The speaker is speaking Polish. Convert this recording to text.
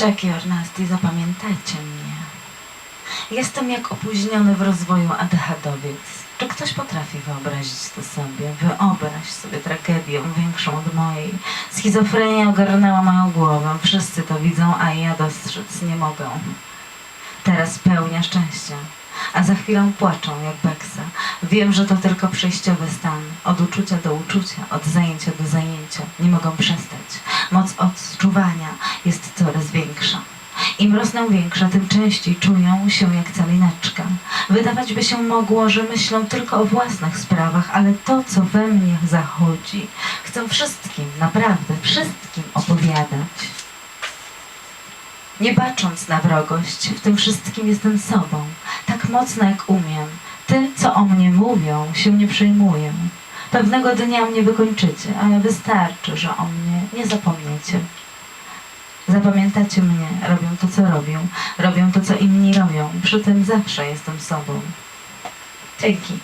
Jackie Ornasti, zapamiętajcie mnie. Jestem jak opóźniony w rozwoju ADHDowiec. Czy ktoś potrafi wyobrazić to sobie? Wyobraź sobie tragedię większą od mojej. Schizofrenia ogarnęła moją głowę. Wszyscy to widzą, a ja dostrzec nie mogę. Teraz pełnia szczęścia, a za chwilę płaczą jak beksa. Wiem, że to tylko przejściowy stan. Od uczucia do uczucia, od zajęcia do zajęcia. Nie mogą przestać. Odczuwania jest coraz większa. Im rosną większa, tym częściej czują się jak calineczka. Wydawać by się mogło, że myślą tylko o własnych sprawach, ale to, co we mnie zachodzi, chcę wszystkim, naprawdę wszystkim opowiadać. Nie bacząc na wrogość, w tym wszystkim jestem sobą, tak mocno jak umiem. Ty, co o mnie mówią, się nie przejmuję. Pewnego dnia mnie wykończycie, ale wystarczy, że o mnie nie zapomniecie. Zapamiętacie mnie, robią to, co robią, robią to, co inni robią. Przy tym zawsze jestem sobą. Dzięki.